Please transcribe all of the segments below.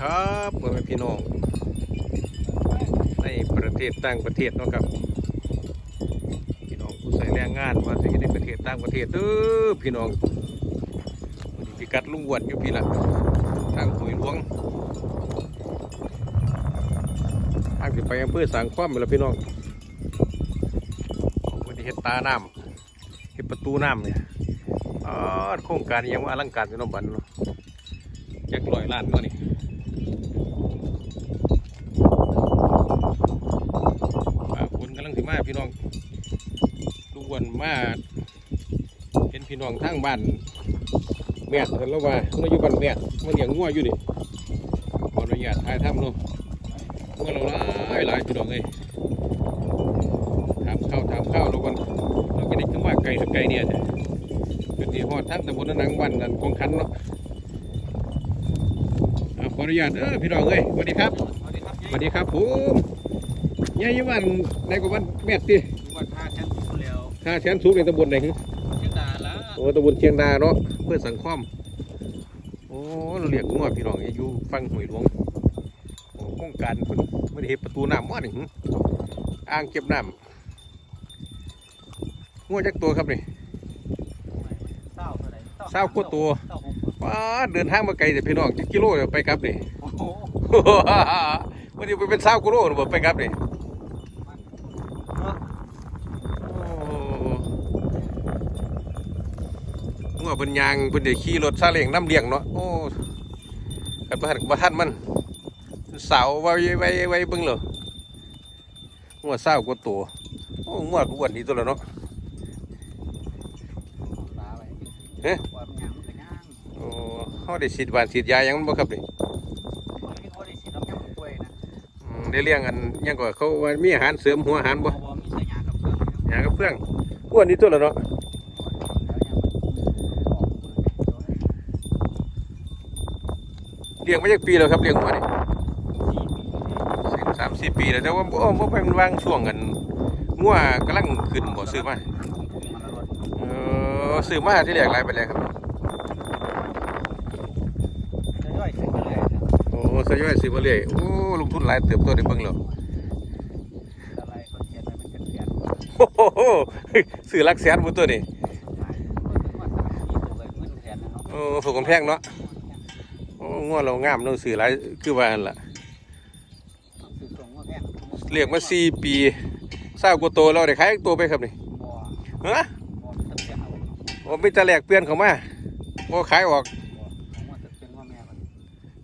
ครับพ่อแม่พี่น้องในประเทศต่างประเทศเนาะครับพี่น้องผู้ใส่แรงงานมาถึงในประเทศต่างประเทศเด้อพี่น้องวันนี้พิกัดลุงวนอยู่พี่ละทางหุยหลวงทางสิไปอำเภอสังขวามไปแล้วพี่น้องวันนี้เฮ็ดตาน้ำเฮ็ดประตูน้ำเนี่ยอ๋อโครงการยังว่าอลังการอยู่น้องบันเนาะจักร้อยล้านเนาะนี่ ป่าฝนกำ ลังถึงมาพี่น้องทุกวันมาเห็นพี่น้องทางบ้านแม่กันแล้วว่าเราอยู่บ้านแม่มาเลี้ยงงัวอยู่นี่ขออนุญาตถ่ายทำเนาะงัวเราหลายหลายพี่น้องเลยถามข้าวถามข้าวเราก่อนเราจะได้ขึ้นว่าไก่กับไก่เนี่ยเป็นที่หอดทั้งตำบลนังวันนั่นคงคันเนาะอ่าขออนุญาตเออพี่น้องเอ้ยสวัสดีครับสวัสดีครับผม ยายยี่วันในกวันแม่ติวันท่าแทนสุดแล้วข้าแสนสูงในตำบลไหนฮึเช่นดาละโอ้ตำบลเชียงดาเนาะเพื่อสังคมโอ้เราเรียกงัวพี่น้องอยู่ฟังหวยหลวงโอ้โครงการเพิ่นไม่ได้เห็นประตูน้ำมั่นี่หึอ่างเก็บน้ำงัวจักตัวครับนี่ เศร้าเท่าไหร่เศร้ากว่าตัว เศร้าหกป้าดเดินทางมาไกลแต่พี่น้องจักกิโลเดี๋ยวไปครับนี่ โอ้โห วันนี้ไปเป็นเศร้ากิโลหรือเปล่าไปครับนี่ งัวเพิ่นยางเพิ่นได้ขี่รถซาเล้งน้ำเลี้ยงเนาะโอ้กันบ่ทันบ่ทันมันเสาไว้ไว้ไว้เบิ่งเหรองัวเศร้ากว่าตัวโอ้งัวก็อ้วนดีตัวละเนาะตาไปเอ๊ะความหยางมันก็ย่างโอ้เฮาได้ฉีดหวานฉีดยาหยังมันบ่ครับนี่คนที่เขาได้ฉีดน้ำยาป่วยนะอืมได้เลี้ยงอันหยังก็เขาว่ามีอาหารเสริมหัวอาหารบ่บ่มีสายยางกับเครื่องหยังกับเพื่องอ้วนดีตัวละเนาะ เลี้ยงมาจักปีแล้วครับเลี้ยงมานี่สิบสามสี่ปีแล้วแต่ว่าบ่บ่ไปมันวางช่วงกันงัวกำลังขึ้นบ่ซื้อมาเออซื้อมาที่แรกหลายไปแล้วครับโอ้สยอยซื้อมาเรื่อยโอ้ลงทุนหลายเติบโตได้เบิ่งแล้วโอ้โหซื้อลักแสนบ่ตัวนี่โอ้สูงกำแพงเนาะ งัวเรางามเนาะซื้อหลายคือว่าหั่นล่ะเลี้ยงมาสี่ปีเศร้ากว่าโตแล้วได้ขายตัวไปครับนี่ฮะโอ้มีแต่แลกเปลี่ยนเข้ามาบ่ขายออก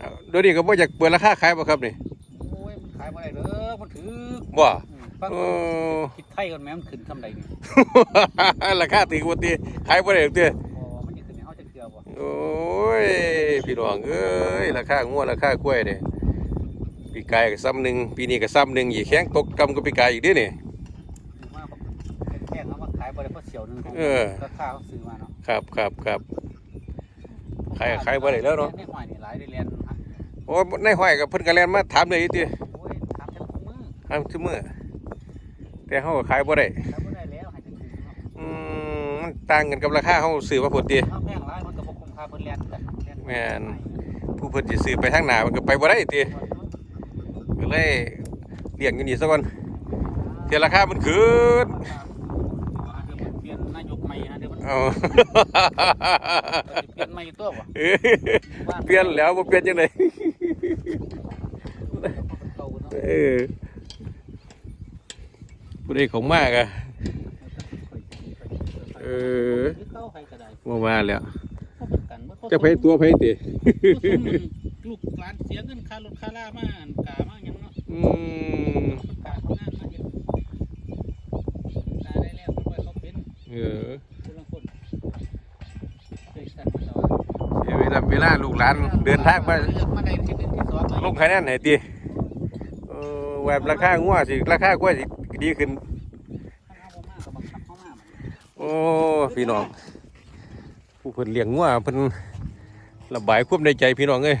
อ้าวเดี๋ยวนี้ก็บ่อยากเปิดราคาขายบ่ครับนี่ขายมาได้เด้อมันถือบ่ฟังโอ้คิดไทยกันแม่มันขึ้นทำใดนี่ราคาถือว่าตีขายบ่ได้หรอกเด้อบ่มันจะขึ้นให้เฮาจะเกลือบ่โอ้ย พี่น้องเอ้ยราคางัวราคากล้วยเนี่ยปีกายก็ซ้ำหนึ่งปีนี้ก็ซ้ำหนึ่งอีกแข้งตกกำก็ปีกายอีกเด้อนี่ถือว่าแค่เขามาขายบ่ได้เพราะเสียวหนึงเออราคาเขาซื้อมาเนาะครับครับครับขายก็ขายบ่ได้แล้วเนาะในหอยนี่หลายได้เรียนฮะโอ้ในห้อยกับเพิ่นก็แล่นมาถามเลยอีติโอ้ยถามจังมือถามซุมื้อแต่เฮาก็ขายบ่ได้ขายบ่ได้แล้วให้จังซื้อเนาะอืมมันต่างกันกับราคาเฮาซื้อมาพุ่นติเแม่นผู้เพิ่นสิซื้อไปทางหน้ามันก็ไปบ่ได้ติก็เลยเลี้ยงอยู่นี่ซะก่อนเดี๋ยวราคามันขึ้นเปลี่ยนนายกใหม่นะเดี๋ยวมันเอา เปลี่ยนใหม่ตัวบ่เอ้ยเปลี่ยนแล้วบ่เปลี่ยนจังไดเก่าเนาะเออผู้ใดของมากอะเออเข้าใครก็ได้ บ่มาแล้ว จะไปตัวไปติลูกหลานเสียเงินค่ารถค่าล่ามาอันกามาหยังเนาะอืมกาทำงานมาเฮ็ดกาได้แล้วค่อยเขาเป็นเออคนละคนเคยสั่นมาแล้วเสียเวลาเวลาลูกหลานเดินทางมาเลือกมาได้ที่หนึ่งที่สองลงคะแนนไหนติเออแบบราคางัวสิราคากล้วยสิดีขึ้นโอ้พี่น้องผู้เพิ่นเลี้ยงงัวเพิ่น ระบายความในใจพี่น้องเอ้ย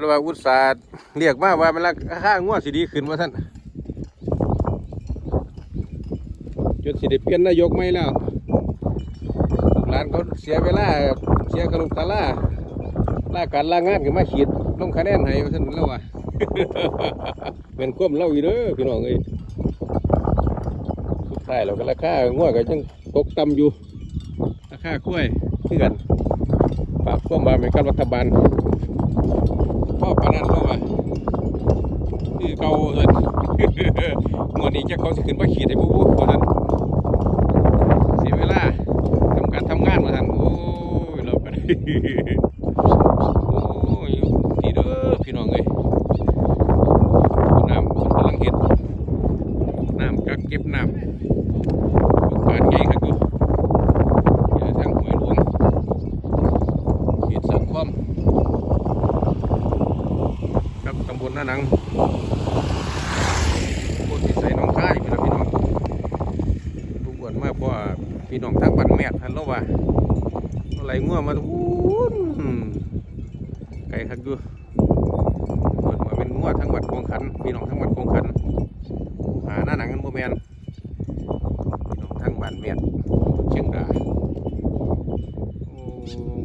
ระว่าอุตสาห์เรียกมาว่ามันราคางัวสิดีขึ้นว่าท่านจนสิได้เปลี่ยนนายกใหม่แล้วหลานเขาเสียเวลาเสียกระลุกตะล่าล่าการลางานก็มาขีดลงคะแนนให้ว่าซั่นแล้วว่าเป็นความเล่าอยู่เด้อพี่น้องเอ้ยสุดท้ายเราก็ราคางัวก็ยังตกต่ำอยู่ราคากล้วยคือกัน ฝากควมมาเหมือนกันรัฐบาลพ่อปานนั้นเข้ามาที่เขาเงินนี้จะเขาจะขึ้นมาขีดให้ผู้ผู้คนนั้นเสียเวลาทำการทำงานมาทันโอ้ยเราไป โอ้ยดีเด้อพี่น้องเอ้ยน้ำมันกำลังเห็ดน้ำกักเก็บน้ำโครงการใหญ่ครับอยู่เดี๋ยวทางห้วยหลวง เขตสังคมกับตำบลหน้าหนังตำบลที่ใส่น้องค่ายพี่น้องพี่น้องทุกวันมากเพราะว่าพี่น้องทั้งบ้านแม่ทันแล้วว่าอะไรง่วงมาทุกไก่คักอยู่เปิดมาเป็นง่วทั้งวัดคงขันพี่น้องทั้งวัดคงขันหาหน้าหนังกันโมแมนพี่น้องทั้งบ้านเมียนเชียงดา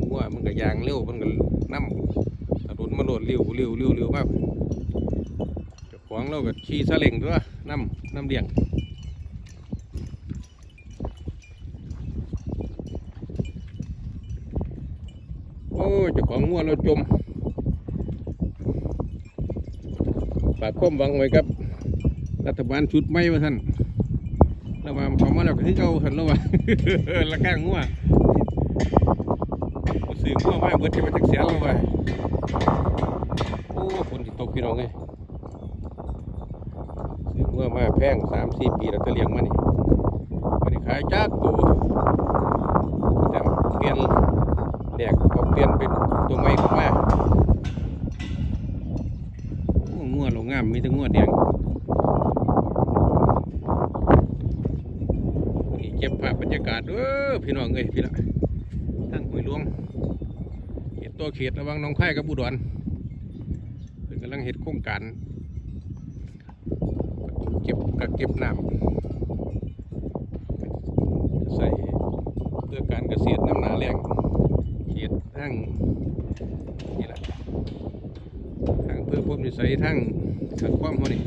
ง่วมันก็ยางเร็วมันก็น้ำตะดุนมาโหลดเร็วเร็วเร็วเร็วมากจ้าของเราก็ขี่ซาเล้งด้วยน้ำน้ำเลี้ยงโอ้ยเจ้าของงัวเราจมฝากความหวังไว้ครับรัฐบาลชุดใหม่มาท่านระหว่างเขามาแล้วก็ที่เก่าท่านระว่างราคางัว ซื้องัวมาเบิดจะมาจักเสียแล้วว่าโอ้ฝนที่ตกพี่น้องเอ้ยซื้องัวมาแพงสามสี่ปีแล้วจะเลี้ยงมานี่มันขายจักตัวแต่เปลี่ยนแดกก็เปลี่ยนเป็นตัวใหม่ขึ้นมางัวเรางามมีแต่งัวแดงเก็บภาพบรรยากาศเด้อพี่น้องเอ้ยพี่ละทั้งห้วยหลวงเข ตัวเขตระวังน้องไผ่กับอุดรเพิ่นกำลังเฮ็ดโครงการเก็บกักเก็บน้ำใส่เพื่อการเกษตรน้ำหนาแรงเขียดทั้งนี่แหละทางเพื่อพบนิสัยทั้งสังความเขานี่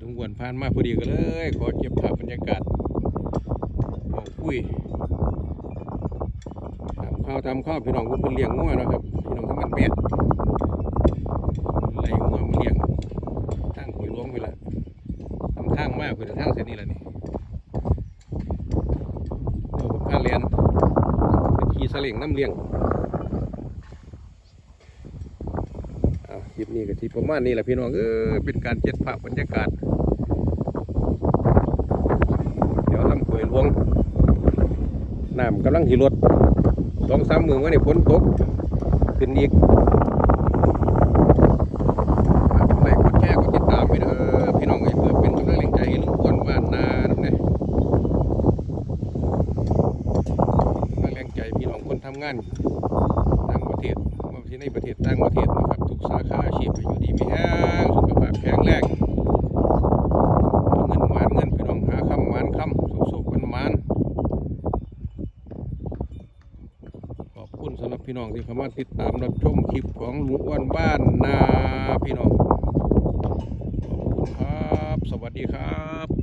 ลุงวนผ่านมาพอดีก็เลย ขอเก็บภาพบรรยากาศาคุยทำข้าวทำข้าวพี่น้องผมเป็นเลี้ยงงัวนะครับพี่น้องทั้งมันเม็ดไล่งัวมาเลี้ยงทางหวยหลวงไปละทำทางมากเป็นทางเส้นนี้แหละนี่โอ้ผมพาเรียนขี่สลิงน้ำเลี้ยงเอาคลิปนี้ก็ที่ประมาณนี้แหละพี่น้องเออเป็นการเจ็ดภาพบรรยากาศเดี๋ยวลำกลวยหลวง น้ำกำลังที่รถสองสามมือวันนี้ฝนตก ขึ้นอีกฝากกดไลค์กดแชร์กดติดตามไปเด้อพี่น้องไอ้เพื่อเป็นกำลังแรงใจให้ลุงอ้วนบ้านนาเนี่ยมาแรงใจพี่น้องคนทำงานต่างประเทศมาที่ในประเทศต่างประเทศนะครับทุกสาขาอาชีพอยู่ดีมีแห้งสุขภาพแข็งแรง ที่เข้ามาติดตามรับชมคลิปของลุงอ้วนบ้านนาพี่น้องขอบคุณครับ สวัสดีครับ